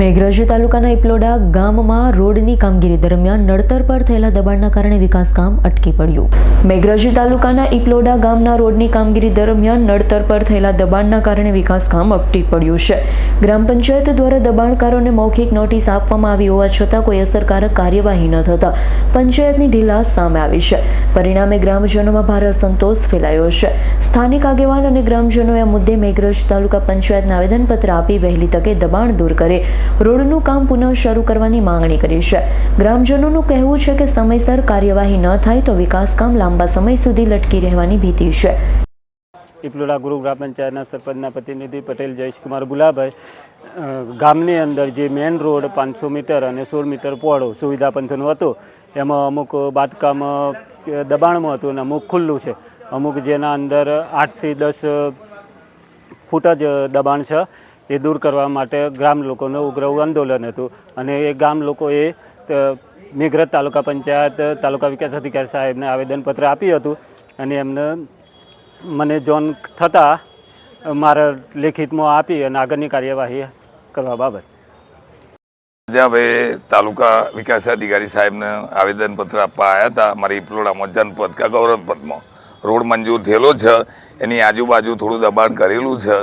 મેઘરજ તાલુકાના ઇપલોડા ગામમાં રોડની કામગીરી દરમિયાન નડતર પર થયેલા દબાણના કારણે વિકાસ કામ અટકી પડ્યું. મેઘરજ તાલુકાના ઇપલોડા ગામના રોડની કામગીરી દરમિયાન નડતર પર થયેલા દબાણના કારણે વિકાસ કામ અટકી પડ્યું છે. ગ્રામ પંચાયત દ્વારા દબાણકારોને મૌખિક નોટિસ આપવામાં આવી હોવા છતાં કોઈ અસરકારક કાર્યવાહી ન થતા પંચાયતની ઢીલાસ સામે આવી છે. પરિણામે ગ્રામજનોમાં ભારે અસંતોષ ફેલાયો છે. સ્થાનિક આગેવાન અને ગ્રામજનોએ આ મુદ્દે મેઘરજ તાલુકા પંચાયતને આવેદનપત્ર આપી વહેલી તકે દબાણ દૂર કરે. રોડનું કામ પુનઃ શરૂ કરવાની માંગણી કરી છે. ગ્રામજનોનું કહેવું છે કે સમયસર કાર્યવાહી ન થાય તો વિકાસ કામ લાંબા સમય સુધી લટકી રહેવાની ભીતિ છે. ઇપલોડા ગુરુ ગ્રામ પંચાયતના સરપંચના પ્રતિનિધિ પટેલ જયેશકુમાર ગુલાભાઈ ગામની અંદર જે મેઇન રોડ પાંચસો મીટર અને સોળ મીટર પહોળો સુવિધા પંથનું હતું, એમાં અમુક બાંધકામ દબાણમાં હતું અને અમુક ખુલ્લું છે. અમુક જેના અંદર આઠથી દસ ફૂટ જ દબાણ છે. એ દૂર કરવા માટે ગ્રામ લોકોનું ઉગ્ર આંદોલન હતું. અને એ ગામ લોકોએ મેઘરજ તાલુકા પંચાયત, તાલુકા વિકાસ અધિકારી સાહેબને આવેદનપત્ર આપ્યું હતું. અને એમને મને જોન થતાં મારા લેખિતમાં આપી અને આગળની કાર્યવાહી કરવા બાબત. જ્યાં તાલુકા વિકાસ અધિકારી સાહેબને આવેદનપત્ર આપવા આવ્યા હતા, મારી ઇપલોડામાં જનપદ કે ગૌરવપદમાં. રોડ મંજૂર થયેલો છે, એની આજુબાજુ થોડું દબાણ કરેલું છે.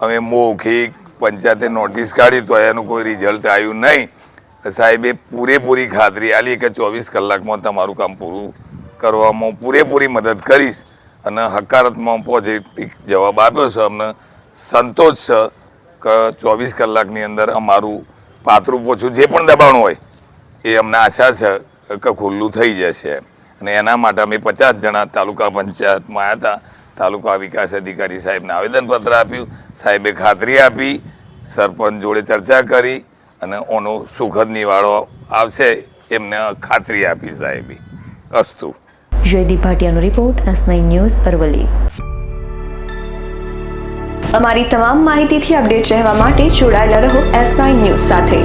અમે મૌખિક પંચાયતે નોટિસ કાઢી તો એનું કોઈ રિઝલ્ટ આવ્યું નહીં. સાહેબે પૂરેપૂરી ખાતરી આલી કે ચોવીસ કલાકમાં તમારું કામ પૂરું કરવામાં પૂરેપૂરી મદદ કરીશ અને હકારાત્મક પોઝિટિવ જવાબ આપ્યો છે. અમને સંતોષ છે કે ચોવીસ કલાકની અંદર અમારું પાતળું પોછું જે પણ દબાણ હોય, એ અમને આશા છે કે ખુલ્લું થઈ જશે. અને એના માટે અમે પચાસ જણા તાલુકા પંચાયતમાં આવ્યા હતા. તાલુકા વિકાસ અધિકારી સાહેબને આવેદનપત્ર આપ્યું. સાહેબે ખાતરી આપી, સરપંચ જોડે ચર્ચા કરી અને ઓનો સુખદ નિવાળો આવશે એમને ખાતરી આપી સાહેબે. અસ્તુ. Jaydeep ભાટિયાનો report S nine news Aravalli અમારી તમામ માહિતીથી અપડેટ રહેવા માટે જોડાયેલા રહો એસ નાઇન ન્યૂઝ સાથે.